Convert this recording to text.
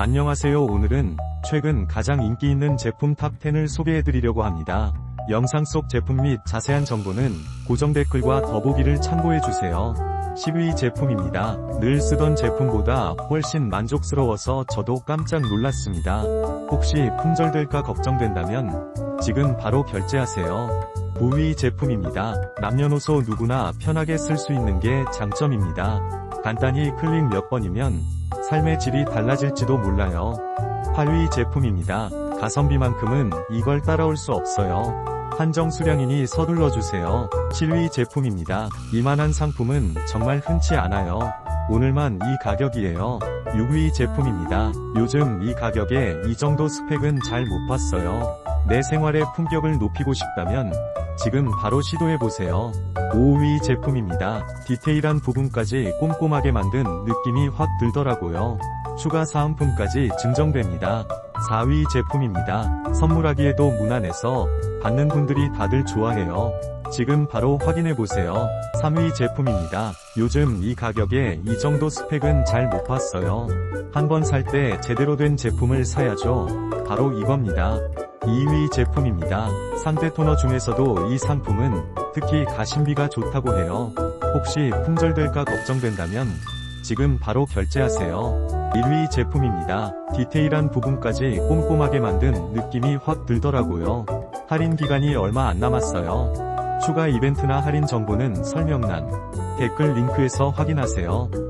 안녕하세요 오늘은 최근 가장 인기 있는 제품 탑10을 소개해드리려고 합니다. 영상 속 제품 및 자세한 정보는 고정 댓글과 더보기를 참고해주세요. 10위 제품입니다. 늘 쓰던 제품보다 훨씬 만족스러워서 저도 깜짝 놀랐습니다. 혹시 품절될까 걱정된다면 지금 바로 결제하세요. 9위 제품입니다. 남녀노소 누구나 편하게 쓸 수 있는 게 장점입니다. 간단히 클릭 몇 번이면 삶의 질이 달라질지도 몰라요. 8위 제품입니다. 가성비만큼은 이걸 따라올 수 없어요. 한정 수량이니 서둘러 주세요. 7위 제품입니다. 이만한 상품은 정말 흔치 않아요. 오늘만 이 가격이에요. 6위 제품입니다. 요즘 이 가격에 이 정도 스펙은 잘 못 봤어요. 내 생활의 품격을 높이고 싶다면 지금 바로 시도해보세요. 5위 제품입니다. 디테일한 부분까지 꼼꼼하게 만든 느낌이 확 들더라고요. 추가 사은품까지 증정됩니다. 4위 제품입니다. 선물하기에도 무난해서 받는 분들이 다들 좋아해요. 지금 바로 확인해보세요. 3위 제품입니다. 요즘 이 가격에 이 정도 스펙은 잘 못 봤어요. 한 번 살 때 제대로 된 제품을 사야죠. 바로 이겁니다. 2위 제품입니다. 상대 토너 중에서도 이 상품은 특히 가심비가 좋다고 해요. 혹시 품절될까 걱정된다면 지금 바로 결제하세요. 1위 제품입니다. 디테일한 부분까지 꼼꼼하게 만든 느낌이 확 들더라고요. 할인 기간이 얼마 안 남았어요. 추가 이벤트나 할인 정보는 설명란, 댓글 링크에서 확인하세요.